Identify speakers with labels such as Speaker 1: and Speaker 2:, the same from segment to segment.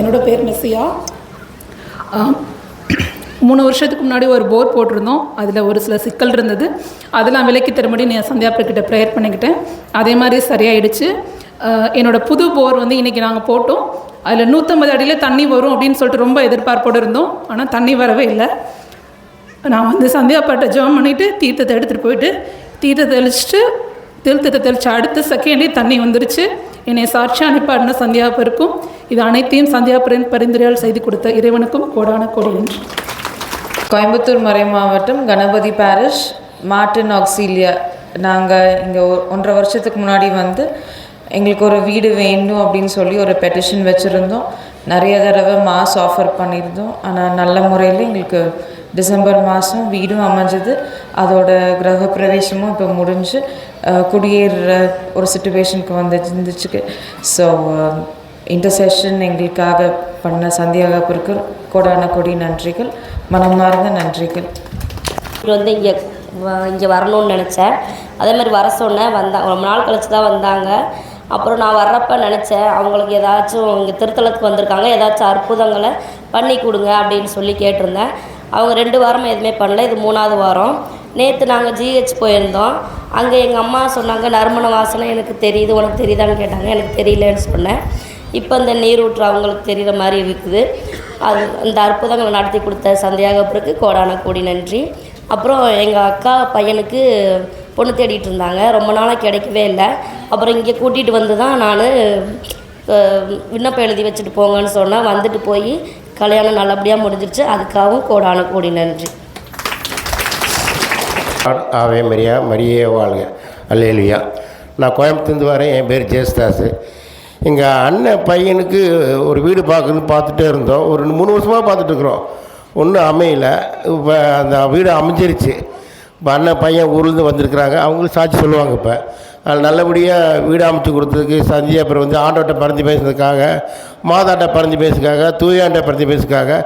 Speaker 1: என்னோட பேர் மெஸ்ஸியா. மூணு வருஷத்துக்கு முன்னாடி ஒரு போர் போட்டிருந்தோம். அதில் ஒரு சில சிக்கல் இருந்தது. அதெல்லாம் விலைக்கு தரும்படி நான் சந்தியாப்பர்கிட்ட ப்ரேயர் பண்ணிக்கிட்டேன். அதே மாதிரி சரியாயிடுச்சு. என்னோடய என்னோட புது போர் வந்து இன்றைக்கி நாங்கள் போட்டோம். அதில் நூற்றம்பது அடியில் தண்ணி வரும் அப்படின்னு சொல்லிட்டு ரொம்ப எதிர்பார்ப்போடு இருந்தோம். ஆனால் தண்ணி வரவே இல்லை. நான் வந்து சந்தியாப்பாட்ட ஜெபம் பண்ணிவிட்டு தீர்த்தத்தை எடுத்துகிட்டு போயிட்டு தீர்த்தத்தை தெளிச்சிட்டு தீர்த்தத்தை தெளித்து அடுத்த செகண்டே தண்ணி வந்துருச்சு. என்னை சாட்சி அனுப்பாடின சந்தியாபருக்கும் இது அனைத்தையும் சந்தியாபுரின் பரிந்துரையால் செய்து கொடுத்த இறைவனுக்கும் கோடான கோடி என்று
Speaker 2: கோயம்புத்தூர் மறை மாவட்டம் கணபதி பாரிஷ் மார்டின் ஆக்சிலியா. நாங்கள் இங்கே ஒன்றரை வருஷத்துக்கு முன்னாடி வந்து எங்களுக்கு ஒரு வீடு வேண்டும் அப்படின்னு சொல்லி ஒரு பெட்டிஷன் வச்சுருந்தோம். நிறைய தடவை மாஸ் ஆஃபர் பண்ணியிருந்தோம். ஆனால் நல்ல முறையில் எங்களுக்கு டிசம்பர் மாதம் வீடும் அமைஞ்சது. அதோட கிரக பிரவேசமும் இப்போ முடிஞ்சு அஹ், குடியேறுற ஒரு சுச்சுவேஷனுக்கு வந்து இருந்துச்சு ஸோ இன்டர்செஷன் எங்களுக்காக பண்ண சந்தியாகப்பிற்கு கோடான கொடி நன்றிகள். மனமார்ந்த நன்றிகள்.
Speaker 3: வந்து இங்கே இங்கே வரணும்னு நினச்சேன். அதே மாதிரி வர சொன்னேன். வந்தாங்க ரொம்ப நாள் கழிச்சு தான் வந்தாங்க. அப்புறம் நான் வர்றப்ப நினச்சேன் அவங்களுக்கு ஏதாச்சும் இங்கே திருத்தலத்துக்கு வந்திருக்காங்க. ஏதாச்சும் அற்புதங்களை பண்ணி கொடுங்க அப்படின்னு சொல்லி கேட்டிருந்தேன். அவங்க ரெண்டு வாரமும் எதுவுமே பண்ணல இது மூணாவது வாரம். நேற்று நாங்கள் ஜிஹெச் போயிருந்தோம். அங்கே எங்கள் அம்மா சொன்னாங்க நறுமண வாசனை எனக்கு தெரியுது உனக்கு தெரியுதான்னு கேட்டாங்க. எனக்கு தெரியலன்னு சொன்னேன். இப்போ இந்த நீரூற்று அவங்களுக்கு தெரிகிற மாதிரி இருக்குது. அது அந்த அற்புதங்களை நடத்தி கொடுத்த சந்தியாகப்பருக்கு கோடான கோடி நன்றி. அப்புறம் எங்கள் அக்கா பையனுக்கு பொண்ணு தேடிட்டு இருந்தாங்க. ரொம்ப நாளாக கிடைக்கவே இல்லை. அப்புறம் இங்கே கூட்டிகிட்டு வந்து தான் நான் விண்ணப்பம் எழுதி வச்சுட்டு போங்கன்னு சொன்னேன். வந்துட்டு போய் கல்யாணம் நல்லபடியாக முடிஞ்சிருச்சு. அதுக்காகவும் கோடான கோடி நன்றி.
Speaker 4: ஆவே மரியா மரியே வாழ்க. அல்லேலியா. நான் கோயம்புத்தூர்ந்து வரேன். என் பேர் ஜெயஸ்தாஸ் எங்கள் அண்ணன் பையனுக்கு ஒரு வீடு பார்க்கணுன்னு பார்த்துட்டே இருந்தோம். ஒரு ரெண்டு மூணு வருஷமாக பார்த்துட்டு இருக்கிறோம். ஒன்றும் அமையல. இப்போ அந்த வீடு அமைஞ்சிருச்சு. இப்போ அண்ணன் பையன் ஊர்லேருந்து வந்திருக்கிறாங்க. அவங்களும் சாட்சி சொல்லுவாங்க இப்போ. நல்லபடியாக வீடு அமைச்சு கொடுத்ததுக்கு சந்தியா அப்புறம் வந்து ஆண்டோட்ட பறந்து பேசுனதுக்காக மாதாட்ட பறந்து பேசுக்காக தூயாண்ட பறந்து பேசுக்காக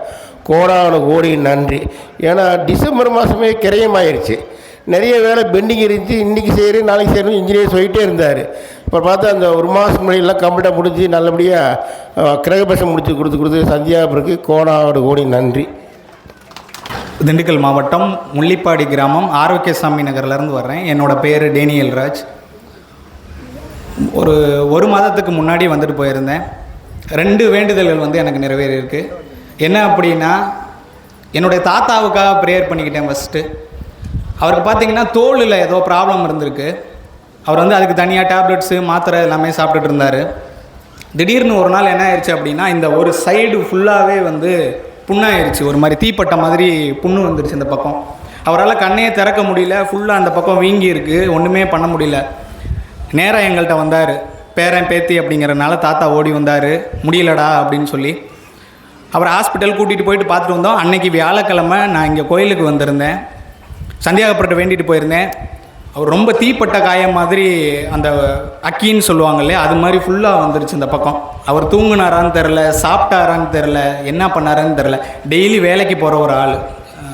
Speaker 4: கோடான கோடி நன்றி. ஏன்னா டிசம்பர் மாதமே கிரயமாயிருச்சு. நிறைய வேலை பெண்டிங் இருந்துச்சு இன்றைக்கி செய்கிறேன் நாளைக்கு செய்கிறேன் இன்ஜினியர் சொல்லிகிட்டே இருந்தார். இப்போ பார்த்தா அந்த ஒரு மாதம் முன்னாடியெல்லாம் கம்ப்ளீட்டாக முடிஞ்சு நல்லபடியாக கிரகபட்சம் முடித்து கொடுத்து கொடுத்து சந்தியாபுருக்கு கோடாவோட கோடி நன்றி.
Speaker 5: திண்டுக்கல் மாவட்டம் முள்ளிப்பாடி கிராமம் ஆரோக்கியசாமி நகர்லேருந்து வர்றேன். என்னோட பேர் டேனியல் ராஜ். ஒரு ஒரு மாதத்துக்கு முன்னாடி வந்துட்டு போயிருந்தேன். ரெண்டு வேண்டுதல்கள் வந்து எனக்கு நிறைவேறியிருக்கு. என்ன அப்படின்னா என்னுடைய தாத்தாவுக்காக ப்ரேயர் பண்ணிக்கிட்டேன் ஃபஸ்ட்டு அவருக்கு பார்த்தீங்கன்னா தோலில் ஏதோ ப்ராப்ளம் இருந்திருக்கு. அவர் வந்து அதுக்கு தனியாக டேப்லெட்ஸு மாத்திரை எல்லாமே சாப்பிட்டுட்டு இருந்தார். திடீர்னு ஒரு நாள் என்ன ஆயிடுச்சு அப்படின்னா இந்த ஒரு சைடு ஃபுல்லாகவே வந்து புண்ணாயிருச்சு. ஒரு மாதிரி தீப்பட்ட மாதிரி புண்ணு வந்துருச்சு இந்த பக்கம். அவரால் கண்ணையே திறக்க முடியல. ஃபுல்லாக அந்த பக்கம் வீங்கி இருக்குது ஒன்றுமே பண்ண முடியல. நேராக எங்கள்கிட்ட வந்தார். பேரன் பேத்தி அப்படிங்கிறனால தாத்தா ஓடி வந்தார். முடியலடா அப்படின்னு சொல்லி. அவர் ஹாஸ்பிட்டல் கூட்டிகிட்டு போயிட்டு பார்த்துட்டு வந்தோம். அன்னைக்கு வியாழக்கிழமை நான் இங்கே கோயிலுக்கு வந்திருந்தேன். சந்தியாகப்பட்டு வேண்டிட்டு போயிருந்தேன். அவர் ரொம்ப தீப்பட்ட காயம் மாதிரி அந்த அக்கின்னு சொல்லுவாங்க இல்லையா அது மாதிரி ஃபுல்லாக வந்துருச்சு இந்த பக்கம். அவர் தூங்குனாரான்னு தெரில சாப்பிட்டாரான்னு தெரில என்ன பண்ணாரான்னு தெரில டெய்லி வேலைக்கு போகிற ஒரு ஆள்.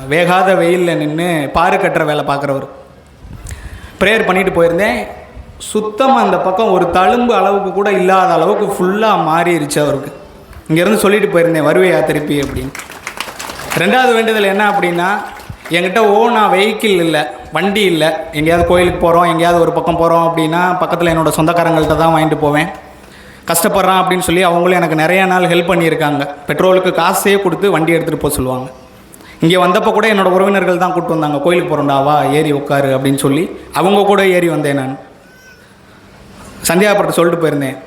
Speaker 5: வேகாத வெயிலில் நின்று பாரு கட்டுற வேலை பார்க்குறவர். ப்ரேயர் பண்ணிட்டு போயிருந்தேன். சுத்தமாக அந்த பக்கம் ஒரு தழும்பு அளவுக்கு கூட இல்லாத அளவுக்கு ஃபுல்லாக மாறிடுச்சு அவருக்கு. இங்கேருந்து சொல்லிட்டு போயிருந்தேன் வருவையா திருப்பி அப்படின்னு. ரெண்டாவது வேண்டுதல் என்ன அப்படின்னா என்கிட்ட ஓனா வெஹிக்கிள் இல்லை வண்டி இல்லை. எங்கேயாவது கோயிலுக்கு போகிறோம் எங்கேயாவது ஒரு பக்கம் போகிறோம் அப்படின்னா பக்கத்தில் என்னோட சொந்தக்காரங்கள்ட்ட தான் வாங்கிட்டு போவேன். கஷ்டப்படுறான் அப்படின்னு சொல்லி அவங்களும் எனக்கு நிறைய நாள் ஹெல்ப் பண்ணியிருக்காங்க. பெட்ரோலுக்கு காசே கொடுத்து வண்டி எடுத்துகிட்டு போக சொல்லுவாங்க. இங்கே வந்தப்போ கூட என்னோடய உறவினர்கள் தான் கூப்பிட்டு வந்தாங்க. கோயிலுக்கு போகிறோம்டா வா ஏறி உட்காரு அப்படின்னு சொல்லி. அவங்க கூட ஏறி வந்தேன் நான். சந்தியாபுரத்தை சொல்லிட்டு போயிருந்தேன்.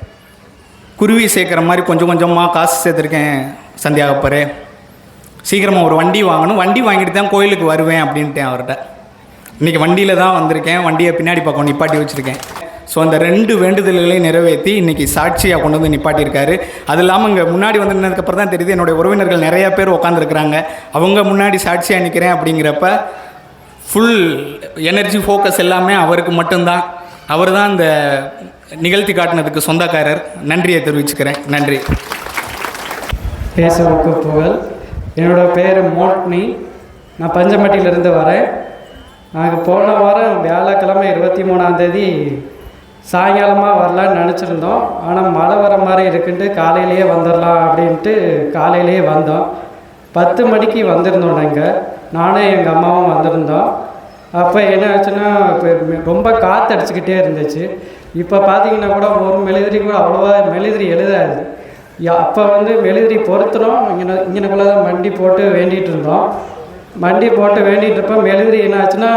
Speaker 5: குருவி சேர்க்குற மாதிரி கொஞ்சம் கொஞ்சமாக காசு சேர்த்துருக்கேன் சந்தியாகப்பர் சீக்கிரமாக ஒரு வண்டி வாங்கணும். வண்டி வாங்கிட்டு தான் கோயிலுக்கு வருவேன் அப்படின்ட்டேன் அவர்கிட்ட. இன்றைக்கி வண்டியில் தான் வந்திருக்கேன். வண்டியை பின்னாடி பக்கம் நிப்பாட்டி வச்சுருக்கேன். ஸோ அந்த ரெண்டு வேண்டுதல்களையும் நிறைவேற்றி இன்றைக்கி சாட்சியாக கொண்டு வந்து நிப்பாட்டியிருக்காரு. அது இல்லாமல் இங்கே முன்னாடி வந்து நின்னதுக்கப்புறம் தான் தெரியுது என்னுடைய உறவினர்கள் நிறையா பேர் உட்காந்துருக்குறாங்க அவங்க முன்னாடி சாட்சியாக நிற்கிறேன் அப்படிங்கிறப்ப ஃபுல் எனர்ஜி ஃபோக்கஸ் எல்லாமே அவருக்கு மட்டும்தான். அவர் தான் இந்த நிகழ்த்தி காட்டினதுக்கு சொந்தக்காரர். நன்றியை தெரிவிச்சுக்கிறேன். நன்றி.
Speaker 6: பேசுவதற்கு புகழ். என்னோட பேர் மோட்னி. நான் பஞ்சமட்டியிலிருந்து வரேன். நாங்கள் போன வாரம் வியாழக்கிழமை இருபத்தி மூணாந்தேதி சாயங்காலமாக வரலான்னு நினச்சிருந்தோம். ஆனால் மழை வர மாதிரி இருக்குன்ட்டு காலையிலேயே வந்துடலாம் அப்படின்ட்டு காலையிலேயே வந்தோம். பத்து மணிக்கு வந்திருந்தோம் நாங்கள் நானும் எங்கள் அம்மாவும் வந்திருந்தோம். அப்போ என்ன ஆச்சுன்னா இப்போ ரொம்ப காற்று அடிச்சுக்கிட்டே இருந்துச்சு. இப்போ பார்த்தீங்கன்னா கூட ஒரு மெழுதிரி கூட அவ்வளோவா மெழுதிரி எழுதாது. அப்போ வந்து மெழுதிரி பொருத்துறோம் இங்கே இங்கனக்குள்ளே தான் மண்டி போட்டு வேண்டிகிட்டு இருந்தோம். மண்டி போட்டு வேண்டிகிட்டு இருப்ப மெழுதிரி என்ன ஆச்சுன்னா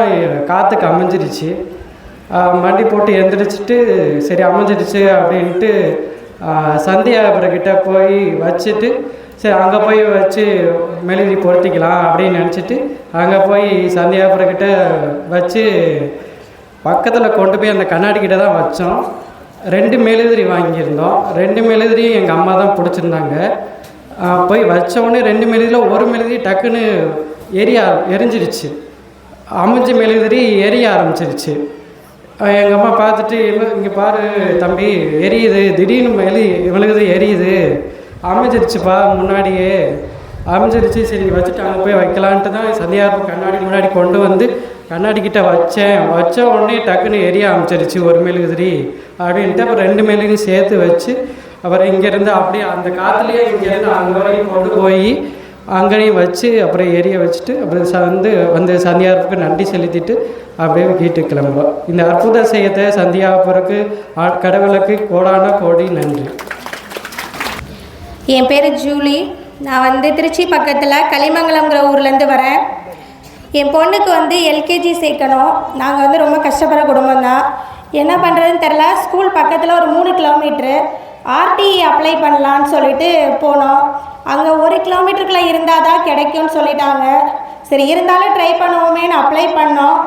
Speaker 6: காற்றுக்கு அமைஞ்சிருச்சு. மண்டி போட்டு எந்திரிச்சிட்டு சரி அமைஞ்சிருச்சு அப்படின்ட்டு ஆஹ் சந்தியாபுரக்கிட்ட போய் வச்சுட்டு சரி அங்கே போய் வச்சு மெழுதி பொருத்திக்கலாம் அப்படின்னு நினச்சிட்டு அங்கே போய் சந்தியாபுரக்கிட்ட வச்சு பக்கத்தில் கொண்டு போய் அந்த கண்ணாடிக்கிட்ட தான் வச்சோம். ரெண்டு மெழுதிரி வாங்கியிருந்தோம். ரெண்டு மெழுதிரியும் எங்கள் அம்மா தான் பிடிச்சிருந்தாங்க. போய் வச்சோடனே ரெண்டு மெழுதியில் ஒரு மெழுதிரி டக்குன்னு எரிய எரிஞ்சிருச்சு. அமைஞ்ச மெழுதிரி எரிய ஆரம்பிச்சிருச்சு. எங்கள் அம்மா பார்த்துட்டு இங்கே பாரு தம்பி எரியுது. திடீர்னு மெழு மெழுகுது எரியுது. அமைஞ்சிருச்சுப்பா முன்னாடியே. அமைஞ்சிருச்சு சரி வச்சுட்டு அங்கே போய் வைக்கலான்ட்டு தான் சந்தியாப்பு கண்ணாடி முன்னாடி கொண்டு வந்து கண்ணாடி கிட்ட வச்சேன். வச்ச உடனே டக்குன்னு எரிய அமைச்சிருச்சு ஒரு மெழுகுதிரி அப்படின்ட்டு. அப்புறம் ரெண்டு மெழுகையும் சேர்த்து வச்சு அப்புறம் இங்கேருந்து அப்படியே அந்த காற்றுலேயே இங்கேருந்து அங்கே வரையும் கொண்டு போய் அங்கேயும் வச்சு அப்புறம் எரிய வச்சுட்டு அப்புறம் ச- வந்து வந்து சந்தியாவுக்கு நன்றி செலுத்திட்டு அப்படியே வீட்டுக்கு கிளம்புவோம். இந்த அற்புத செய்யத்தை சந்தியாபுரக்கு ஆ- கடவுளுக்கு கோடான கோடி நன்றி.
Speaker 7: என் பேர் ஜூலி. நான் வந்து திருச்சி பக்கத்தில் களிமங்கலம்ங்கிற ஊர்லேருந்து வரேன். என் பொண்ணுக்கு வந்து எல்கேஜி சேர்க்கணும். நாங்கள் வந்து ரொம்ப கஷ்டப்படுற குடும்பம் தான். என்ன பண்ணுறதுன்னு தெரில ஸ்கூல் பக்கத்தில் ஒரு மூணு கிலோமீட்ரு ஆர்டி அப்ளை பண்ணலான்னு சொல்லிட்டு போனோம். அங்கே ஒரு கிலோமீட்டருக்குள்ளே இருந்தால் தான் கிடைக்கும்னு சொல்லிட்டாங்க. சரி இருந்தாலும் ட்ரை பண்ணுவோமேன்னு அப்ளை பண்ணோம்.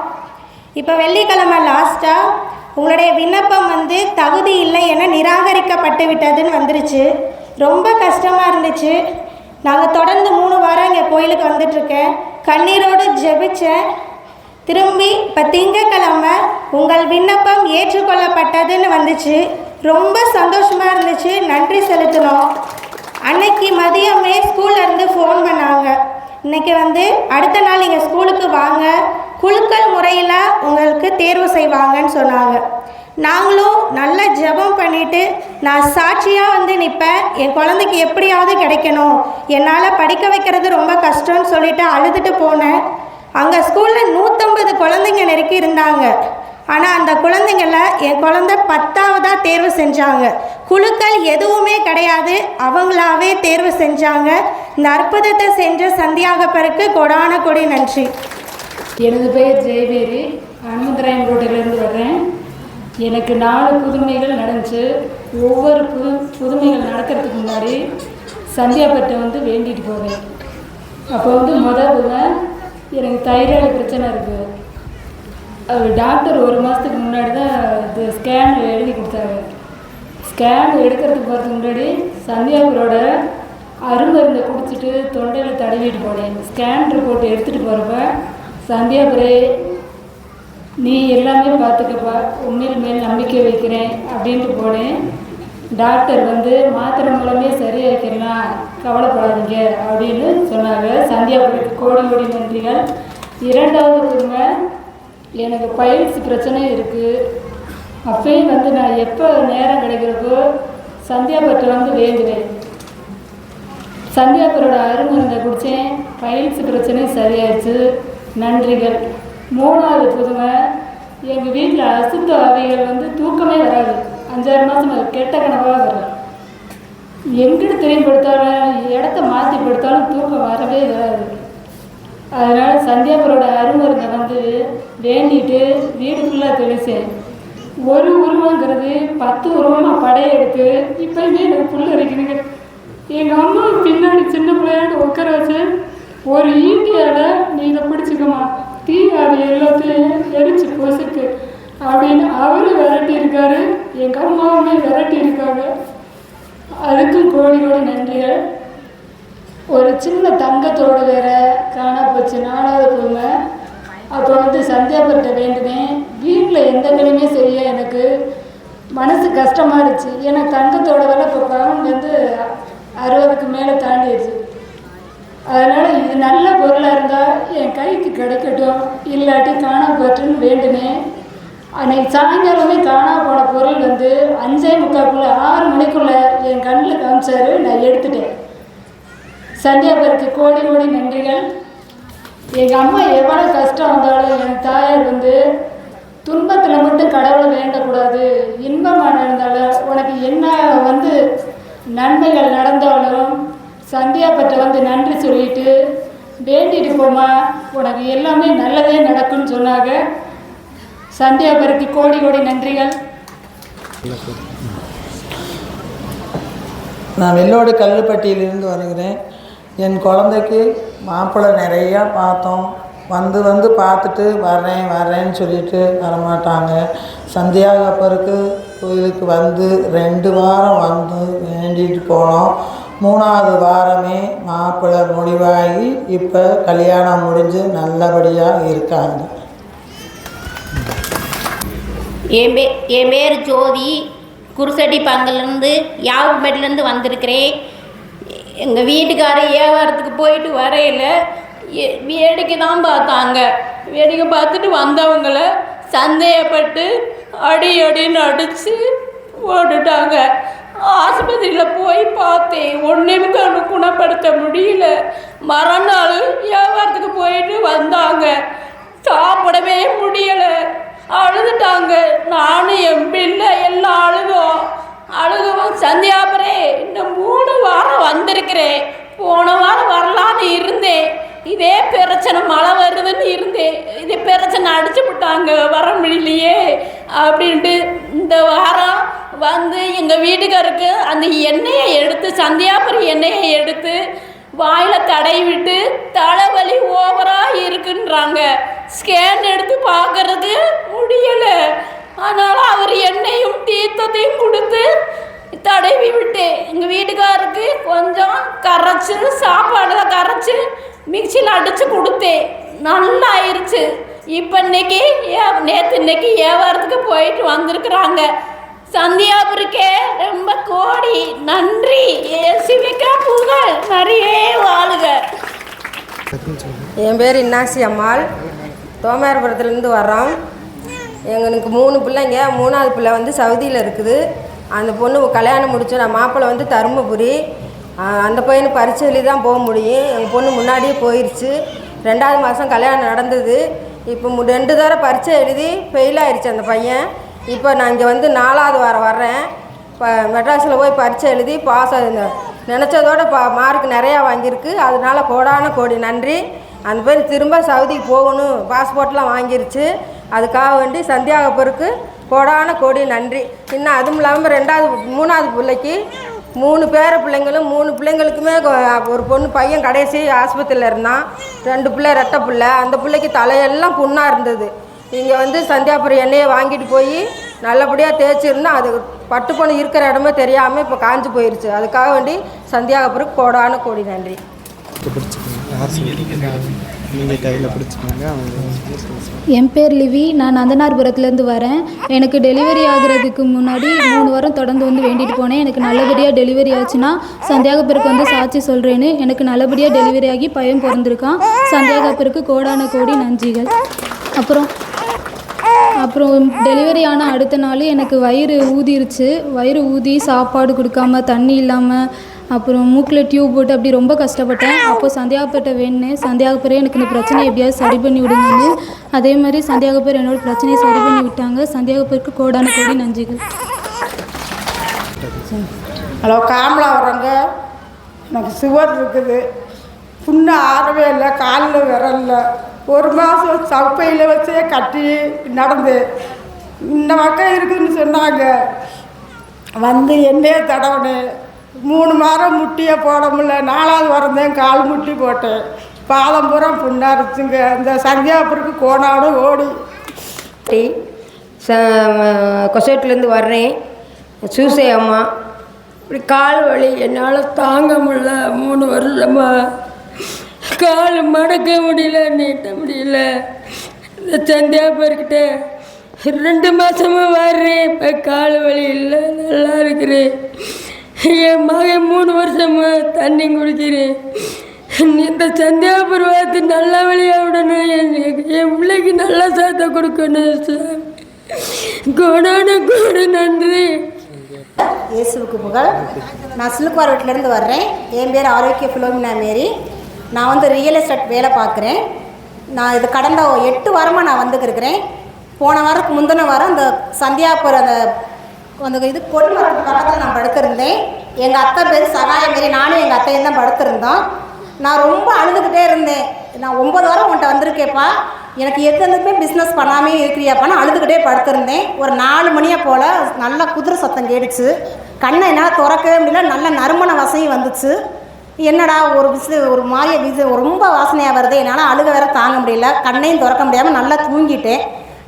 Speaker 7: இப்போ வெள்ளிக்கிழமை லாஸ்ட்டாக உங்களுடைய விண்ணப்பம் வந்து தகுதி இல்லை என நிராகரிக்கப்பட்டு விட்டதுன்னு வந்துருச்சு. ரொம்ப கஷ்டமாக இருந்துச்சு. நாங்கள் தொடர்ந்து மூணு வாரம் இங்கே கோயிலுக்கு வந்துட்டுருக்கேன். கண்ணீரோடு ஜெபிச்சேன் திரும்பி இப்போ திங்கக்கிழமை உங்கள் விண்ணப்பம் ஏற்றுக்கொள்ளப்பட்டதுன்னு வந்துச்சு. ரொம்ப சந்தோஷமாக இருந்துச்சு. நன்றி செலுத்தினோம். அன்னைக்கு மதியமே ஸ்கூல்லேருந்து ஃபோன் பண்ணாங்க. இன்னைக்கு வந்து அடுத்த நாள் நீங்கள் ஸ்கூலுக்கு வாங்க. குலுக்கல் முறையில் உங்களுக்கு தேர்வு செய்வாங்கன்னு சொன்னாங்க. நாங்களும் நல்ல ஜெபம் பண்ணிட்டு நான் சாட்சியாக வந்து நிற்பேன் என் குழந்தைக்கு எப்படியாவது கிடைக்கணும். என்னால் படிக்க வைக்கிறது ரொம்ப கஷ்டம்னு சொல்லிட்டு அழுதுட்டு போனேன். அங்கே ஸ்கூலில் நூற்றம்பது குழந்தைங்க நெருக்கி இருந்தாங்க. ஆனால் அந்த குழந்தைங்கள என் குழந்தை பத்தாவதாக தேர்வு செஞ்சாங்க. குழுக்கள் எதுவுமே கிடையாது. அவங்களாவே தேர்வு செஞ்சாங்க. இந்த அற்புதத்தை செஞ்ச சந்தியாகப்பருக்கு கொடான கொடி நன்றி.
Speaker 8: எனது பெயர் ஜெயவேரி அனுமந்தராயன் ரோட்டிலிருந்து வர்றேன். எனக்கு நாலு புதுமைகள் நடந்துச்சு. ஒவ்வொரு புது புதுமைகள் நடக்கிறதுக்கு முன்னாடி சந்தியாபட்டை வந்து வேண்டிட்டு போவேன். அப்போ வந்து முதல் புதுமை எனக்கு தைராய்டு பிரச்சனை இருக்குது அவர் டாக்டர் ஒரு மாதத்துக்கு முன்னாடி தான் இது ஸ்கேன் எழுதி கொடுத்தாரு. ஸ்கேன் எடுக்கிறதுக்கு போகிறதுக்கு முன்னாடி சந்தியாபுரோட அருமருந்தை குடிச்சிட்டு தொண்டையில் தடவிட்டு போனேன். ஸ்கேன் ரிப்போர்ட் எடுத்துகிட்டு போகிறப்ப சந்தியாபுரே நீ எல்லாமே பார்த்துக்கப்பா. உண்மையில் மேல் நம்பிக்கை வைக்கிறேன் அப்படின்ட்டு போனேன். டாக்டர் வந்து மாத்திரை மூலமே சரியாக்கிடலாம் கவலைப்படாதீங்க அப்படின்னு சொன்னாங்க. சந்தியாபுரிக்கு கோடி கோடி நன்றிகள். இரண்டாவது உண்மை எனக்கு பயிற்சி பிரச்சனை இருக்குது அப்பயும் வந்து நான் எப்போ நேரம் கிடைக்கிறப்போ சந்தியாபுரத்தை வந்து வேண்டுவேன் சந்தியாபுரோட அருமருந்தை குடித்தேன் பயிற்சி பிரச்சனை சரியாயிடுச்சு. நன்றிகள். மூணாவது புதுமை எங்கள் வீட்டில் அசுத்த வகைகள் வந்து தூக்கமே வராது. அஞ்சாறு மாதம் கெட்ட கனவாக வரும். எங்கிட்டு திரும்பி படுத்தாலும் இடத்த மாற்றி படுத்தாலும் தூக்கம் வரவே வராது. அதனால் சந்தியாபுரோட அருமருந்தை வந்து வேண்டிட்டு வீடு ஃபுல்லாக தெளிச்சேன் ஒரு உருவங்கிறது பத்து உருவமாக படையெடுத்து இப்போயுமே எனக்கு புல் அரைக்குதுங்க எங்கள் அம்மா பின்னாடி சின்ன பிள்ளையாட்டு உட்கார வச்சு ஒரு ஈட்டியால் நீ இதை பிடிச்சிக்கமா தீ அது எல்லாத்தையும் எரிச்சு பொசுக்கு அப்படின்னு அவரும் விரட்டி இருக்காரு எங்கள் அம்மாவுமே விரட்டி இருக்காங்க அதுக்கும் கோடி கோடி நன்றிகள். ஒரு சின்ன தங்கத்தோடு வேற காணா போச்சு. நாலாவது பொண்ணு. அப்போ வந்து சந்தியாபுரத்தை வேண்டுனேன் வீட்டில் எந்த நிலையுமே சரியா எனக்கு மனசு கஷ்டமாக இருந்துச்சு. ஏன்னா தங்கத்தோட வேலை இப்போ பவுன் வந்து அறுபதுக்கு மேலே தாண்டிடுச்சு அதனால் இது நல்ல பொருளாக கிடைக்கட்டும். இல்லாட்டி காண போட்டுன்னு வேண்டுமே. அன்னைக்கு சாயங்காலமே காணாம போன பொருள் வந்து அஞ்சே முக்காக்குள்ள ஆறு மணிக்குள்ள என் கண்ணில் காமிச்சாரு. நான் எடுத்துட்டேன். சந்தியாபருக்கு கோடி கோடி நன்றிகள். எங்கள் அம்மா எவ்வளோ கஷ்டம் வந்தாலும் என் தாயார் வந்து துன்பத்தில் மட்டும் கடவுளை வேண்டக்கூடாது. இன்பமாக நடந்தாலும் உனக்கு என்ன வந்து நன்மைகள் நடந்தாலும் சந்தியாப்பட்ட வந்து நன்றி சொல்லிட்டு வேண்டிட்டு போமா உனக்கு எல்லாமே நல்லதே நடக்கும்னு சொன்னாங்க. சந்தியாபருக்கு கோடி கோடி நன்றிகள்.
Speaker 9: நான் வெள்ளோடு கல்லுப்பட்டியிலிருந்து வருகிறேன். என் குழந்தைக்கு மாப்பிள்ளை நிறையா பார்த்தோம். வந்து வந்து பார்த்துட்டு வர்றேன் வர்றேன்னு சொல்லிட்டு வரமாட்டாங்க. சந்தியாகப்பருக்கு கோயிலுக்கு வந்து ரெண்டு வாரம் வந்து வேண்டிட்டு போனோம். மூணாவது வாரமே மாப்பிள்ளை முடிவாகி இப்போ கல்யாணம் முடிஞ்சு நல்லபடியாக இருக்காங்க.
Speaker 10: என் பே என் பேர் ஜோதி. குருசடி பங்கலேருந்து யாவுபேட்டிலேருந்து வந்திருக்கிறேன். எங்கள் வீட்டுக்காரர் வியாபாரத்துக்கு போயிட்டு வரையில் வேடிக்கை தான் பார்த்தாங்க. வேடிக்கை பார்த்துட்டு வந்தவங்கள சந்தேகப்பட்டு அடி அடின்னு அடித்து போட்டுட்டாங்க. ஆஸ்பத்திரியில் போய் பார்த்தேன். ஒன்றுமே கண்ணு குணப்படுத்த முடியல. மறுநாள் வியாபாரத்துக்கு போயிட்டு வந்தாங்க. சாப்பிடவே முடியலை. அழுதுட்டாங்க. நானும் என் பிள்ளை எல்லாம் அழுதோம். அழுகவும் சந்தியாபரே இன்னும் மூணு வாரம் வந்திருக்கிறேன். போன வாரம் வரலான்னு இருந்தேன். இதே பிரச்சனை மழை வருதுன்னு இருந்தேன். இதே பிரச்சனை அடிச்சு விட்டாங்க வர முடியலையே அப்படின்ட்டு இந்த வாரம் வந்து எங்கள் வீட்டுக்காருக்கு அந்த எண்ணெயை எடுத்து சந்தியாபுரி எண்ணெயை எடுத்து வாயில் தடை விட்டு தலைவலி ஓவராக இருக்குன்றாங்க. ஸ்கேன் எடுத்து பார்க்கறது முடியலை. அதனால் அவர் எண்ணெயும் தீர்த்தத்தையும் கொடுத்து தடவி விட்டு எங்கள் வீட்டுக்காருக்கு கொஞ்சம் கரைச்சி சாப்பாடில் கரைச்சி மிக்சியில் அடித்து கொடுத்தேன் நல்லா ஆயிடுச்சு இப்போ இன்னைக்கு ஏ நேற்று இன்னைக்கு வியாபாரத்துக்கு போயிட்டு வந்திருக்கிறாங்க. சந்தியாபுருக்கே ரொம்ப கோடி நன்றி. சிவிக்கா புகழ் நிறைய வாழுக.
Speaker 11: என் பேர் இன்னாசி அம்மாள். தோமேரபுரத்துலேருந்து வர்றோம். எங்களுக்கு மூணு பிள்ளைங்க. மூணாவது பிள்ளை வந்து சவுதியில் இருக்குது. அந்த பொண்ணு கல்யாணம் முடிச்சு நான் மாப்பிள்ளை வந்து தருமபுரி. அந்த பையனு பரிச்சை எழுதி தான் போக முடியும். எங்கள் பொண்ணு முன்னாடியே போயிடுச்சு ரெண்டாவது மாதம் கல்யாணம் நடந்தது. இப்போ ரெண்டு தடவை பரீட்சை எழுதி ஃபெயில் ஆயிடுச்சு அந்த பையன். இப்போ நான் இங்கே வந்து நாலாவது வாரம் வர்றேன். இப்போ மெட்ராஸில் போய் பரீட்சை எழுதி பாஸ் நினச்சதோட பா மார்க் நிறையா வாங்கியிருக்கு. அதனால கோடான கோடி நன்றி. அந்த பேர் திரும்ப சவுதிக்கு போகணும். பாஸ்போர்ட்லாம் வாங்கிருச்சு. அதுக்காக வேண்டி சந்தியாகப்பூருக்கு கோடான கோடி நன்றி. இன்னும் அதுவும் இல்லாமல் ரெண்டாவது மூணாவது பிள்ளைக்கு மூணு பேர பிள்ளைங்களும் மூணு பிள்ளைங்களுக்குமே ஒரு பொண்ணு பையன் கடைசி ஆஸ்பத்திரியில் இருந்தான். ரெண்டு பிள்ளை ரெட்டை பிள்ளை. அந்த பிள்ளைக்கு தலையெல்லாம் புண்ணாக இருந்தது. இங்கே வந்து சந்தியாபுரம் எண்ணெயை வாங்கிட்டு போய் நல்லபடியாக தேய்ச்சிருந்தா அது பட்டு பொண்ணு இருக்கிற இடமே தெரியாமல் இப்போ காஞ்சு போயிருச்சு. அதுக்காக வேண்டி சந்தியாகபுருக்கு கோடான கோடி நன்றி.
Speaker 12: என் பேர் லிவி. நான் நந்தனார்புரத்துலேருந்து வரேன். எனக்கு டெலிவரி ஆகுறதுக்கு முன்னாடி மூணு வாரம் தொடர்ந்து வந்து வேண்டிட்டு போனேன். எனக்கு நல்லபடியாக டெலிவரி ஆச்சுன்னா சந்தியாகப்பருக்கு வந்து சாட்சி சொல்கிறேன்னு எனக்கு நல்லபடியாக டெலிவரி ஆகி பையன் பிறந்திருக்கான். சந்தியாகப்பருக்கு கோடான கோடி நன்றிகள். அப்புறம் அப்புறம் டெலிவரி ஆன அடுத்த நாள் எனக்கு வயிறு ஊதிருச்சு. வயிறு ஊதி சாப்பாடு கொடுக்காம தண்ணி இல்லாமல் அப்புறம் மூக்கில் டியூப் போட்டு அப்படி ரொம்ப கஷ்டப்பட்டேன். அப்போ சந்தியாகப்பட்ட வேணும் சந்தியாகப்பரே எனக்கு இந்த பிரச்சனையை எப்படியாவது சரி பண்ணி விடுங்கன்னு. அதே மாதிரி சந்தியாகப்பர் என்னோட பிரச்சனையை சரி பண்ணி விட்டாங்க. சந்தியாகப்பருக்கு கோடான கோடி நன்றிகள்.
Speaker 13: ஹலோ காமலா வரங்க. எனக்கு சுவர் இருக்குது. புண்ணு ஆறவே இல்லை காலில் விரல்ல. ஒரு மாதம் சப்பையில் வச்சே கட்டி நடந்து இந்த பக்கம் இருக்குதுன்னு சொன்னாங்க. வந்து என்னையே தடவுனேன் மூணு மாதம் முட்டியை போட முடியல நாலாவது வரந்தேன் கால் முட்டி போட்டேன். பாதம் பூரா அந்த இந்த சந்தியாபுருக்கு கோணாடும் ஓடி.
Speaker 11: டி ச வர்றேன். சூசை அம்மா இப்படி கால் வலி என்னால் தாங்க முடியல. மூணு வருஷமாக கால் மடக்க முடியல நீட்ட முடியல. இந்த சந்தியாபர்கிட்ட ரெண்டு மாதமாக வர்றேன் இப்போ கால் வலி இல்லை நல்லா இருக்கிறேன். என் மகன் மூணு வருஷமா தண்ணி குடிக்கிறேன். இந்த சந்தியாபுர் பருவத்து நல்ல வழியாக விடணும். என் என் பிள்ளைக்கு நல்ல சாத்தை கொடுக்கணும் சார் கோடான கோடு நன்றி.
Speaker 14: இயேசுவுக்கு புகழ். நான் சிலுக்குவார் வீட்டிலேருந்து வர்றேன். என் பேர் ஆரோக்கிய ஃபிலோமினா மேரி. நான் வந்து ரியல் எஸ்டேட் வேலை பார்க்குறேன். நான் இது கடந்த எட்டு வாரமாக நான் வந்துக்கிருக்கிறேன் போன வாரத்துக்கு முந்தின வாரம் அந்த சந்தியாப்பூர் அந்த அந்த இது கொடிமரத்து பக்கத்தில் நான் படுத்திருந்தேன். எங்கள் அத்தை பேர் சகாயம் மாரி நானும் எங்கள் அத்தையும் தான் படுத்திருந்தோம். நான் ரொம்ப அழுதுகிட்டே இருந்தேன். நான் ஒம்பது வாரம் உன்ட்ட வந்திருக்கேப்பா எனக்கு எதுக்குமே பிஸ்னஸ் பண்ணாமே இருக்கிறியாப்பா. நான் அழுதுகிட்டே படுத்திருந்தேன். ஒரு நாலு மணியை போல் நல்லா குதிரை சத்தம் கேடுச்சு கண்ணை என்னால் திறக்கவே முடியல. நல்ல நறுமண வசையும் வந்துச்சு. என்னடா ஒரு விசு ஒரு மாய விசு ரொம்ப வாசனையாக வருது. என்னால் அழுக வேற தாங்க முடியல. கண்ணையும் திறக்க முடியாமல் நல்லா தூங்கிட்டேன்.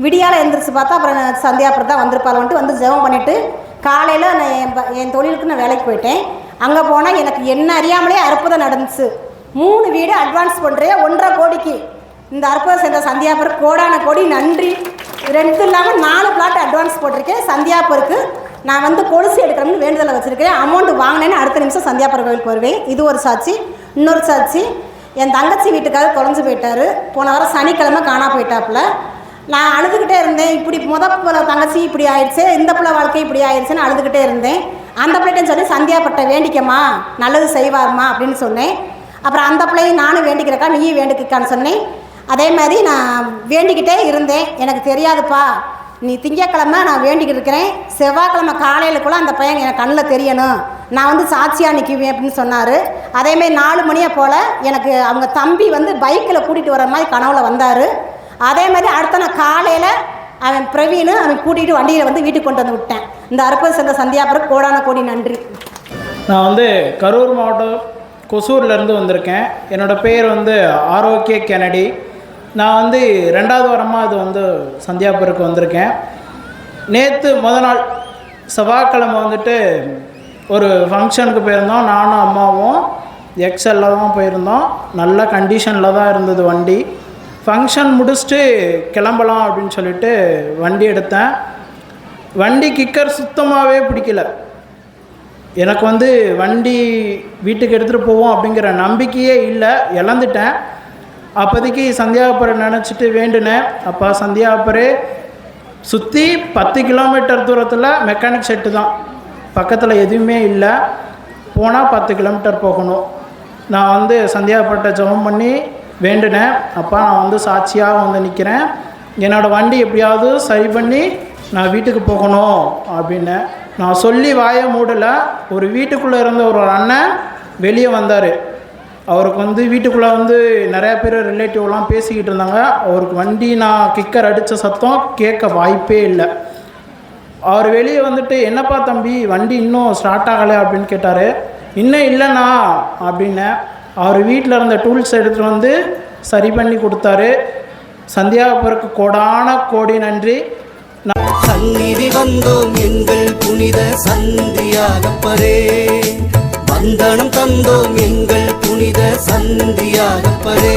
Speaker 14: விடியால் எழுந்திரிச்சு பார்த்தா அப்புறம் சந்தியா தான் வந்திருப்பாள்ன்ட்டு வந்து ஜெபம் பண்ணிவிட்டு காலையில் நான் என் ப- என் தொழிலுக்கு நான் வேலைக்கு போயிட்டேன். அங்கே போனால் எனக்கு என்ன அறியாமலே அற்புதம் நடந்துச்சு. மூணு வீடு அட்வான்ஸ் பண்ணுறேன் ஒன்றரை கோடிக்கு. இந்த அற்புதம் சேர்ந்த சந்தியாபுரம் கோடான கோடி. நன்றி. ரெண்டு இல்லாமல் நாலு பிளாட் அட்வான்ஸ் போட்டிருக்கேன். சந்தியாபுருக்கு நான் வந்து கொலுசு எடுக்கிறேன்னு வேண்டுதலை வச்சுருக்கேன். அமௌண்ட் வாங்கினேன்னு அடுத்த நிமிஷம் சந்தியாபுரம் கோயிலுக்கு வருவேன் இது ஒரு சாட்சி இன்னொரு சாட்சி என் தங்கச்சி வீட்டுக்காரர் தொலைஞ்சு போயிட்டாரு. போன வாரம் சனிக்கிழமை காணா போயிட்டாப்புல. நான் அழுதுகிட்டே இருந்தேன். இப்படி முத தங்கச்சி இப்படி ஆயிடுச்சு. இந்த பிள்ளை வாழ்க்கை இப்படி ஆயிடுச்சுன்னு அழுதுகிட்டே இருந்தேன். அந்த பிள்ளைகிட்ட சொல்லி சந்தியாப்பட்ட வேண்டிக்கம்மா நல்லது செய்வார்மா அப்படின்னு சொன்னேன். அப்புறம் அந்த பிள்ளையும் நானும் வேண்டிக்கிறக்கா நீயும் வேண்டிக்கான்னு சொன்னேன். அதே மாதிரி நான் வேண்டிக்கிட்டே இருந்தேன். எனக்கு தெரியாதுப்பா. நீ திங்கக்கிழமை நான் வேண்டிக்கிட்டு இருக்கிறேன். செவ்வாய்க்கிழமை காலையிலக்குள்ளே அந்த பையன் எனக்கு கண்ணில் தெரியணும். நான் வந்து சாட்சியாக நிற்குவேன் அப்படின்னு சொன்னார். அதேமாரி நாலு மணியை போல் எனக்கு அவங்க தம்பி வந்து பைக்கில் கூட்டிகிட்டு வர மாதிரி கனவுல வந்தார். அதே மாதிரி அடுத்த நான் காலையில் அவன் பிரவீன் அவன் கூட்டிகிட்டு வண்டியில் வந்து வீட்டுக்கு கொண்டு வந்து விட்டேன். இந்த அற்புதம் சென்ற சந்தியாபுரம் கோடான கோடி நன்றி.
Speaker 15: நான் வந்து கரூர் மாவட்டம் கொசூர்லேருந்து வந்திருக்கேன். என்னோடய பேர் வந்து ஆரோக்கிய கெனடி. நான் வந்து ரெண்டாவது வாரமாக இது வந்து சந்தியாபுருக்கு வந்திருக்கேன். நேற்று முத நாள் செவ்வாய்க்கிழமை வந்துட்டு ஒரு ஃபங்க்ஷனுக்கு போயிருந்தோம். நானும் அம்மாவும் எக்ஸலில் தான் போயிருந்தோம். நல்ல கண்டிஷனில் தான் இருந்தது வண்டி. ஃபங்க்ஷன் முடிச்சுட்டு கிளம்பலாம் அப்படின்னு சொல்லிட்டு வண்டி எடுத்தேன். வண்டி கிக்கர் சுத்தமாகவே பிடிக்கல. எனக்கு வந்து வண்டி வீட்டுக்கு எடுத்துகிட்டு போவோம் அப்படிங்கிற நம்பிக்கையே இல்லை. இழந்துட்டேன். அப்போதைக்கு சந்தியாபுரை நினச்சிட்டு வேண்டுனேன். அப்போ சந்தியாபுரே சுற்றி பத்து கிலோமீட்டர் தூரத்தில் மெக்கானிக் செட்டு தான். பக்கத்தில் எதுவுமே இல்லை. போனால் பத்து கிலோமீட்டர் போகணும். நான் வந்து சந்தியாபுரத்தை ஜெபம் பண்ணி வேண்டுனேன். அப்பா நான் வந்து சாட்சியாக வந்து நிற்கிறேன் என்னோடய வண்டி எப்படியாவது சரி பண்ணி நான் வீட்டுக்கு போகணும் அப்படின்னு நான் சொல்லி வாயை மூடலை. ஒரு வீட்டுக்குள்ளே இருந்த ஒரு அண்ணன் வெளியே வந்தார். அவருக்கு வந்து வீட்டுக்குள்ளே வந்து நிறையா பேர் ரிலேட்டிவ்லாம் பேசிக்கிட்டு இருந்தாங்க. அவருக்கு வண்டி நான் கிக்கர் அடித்த சத்தம் கேட்க வாய்ப்பே இல்லை. அவர் வெளியே வந்துட்டு என்னப்பா தம்பி வண்டி இன்னும் ஸ்டார்ட் ஆகலை அப்படின்னு கேட்டார். இன்னும் இல்லைண்ணா அப்படின்னேன் அவர் வீட்டில் இருந்த டூல்ஸ் எடுத்துகிட்டு வந்து சரி பண்ணி கொடுத்தாரு. சந்தியாபுரக்கு கோடான கோடி நன்றி.
Speaker 16: சந்நிதி வந்தோம் எங்கள் புனித சந்தியாகப்பரே வந்தனம் தந்தோம் எங்கள் புனித சந்தியாகப்பதே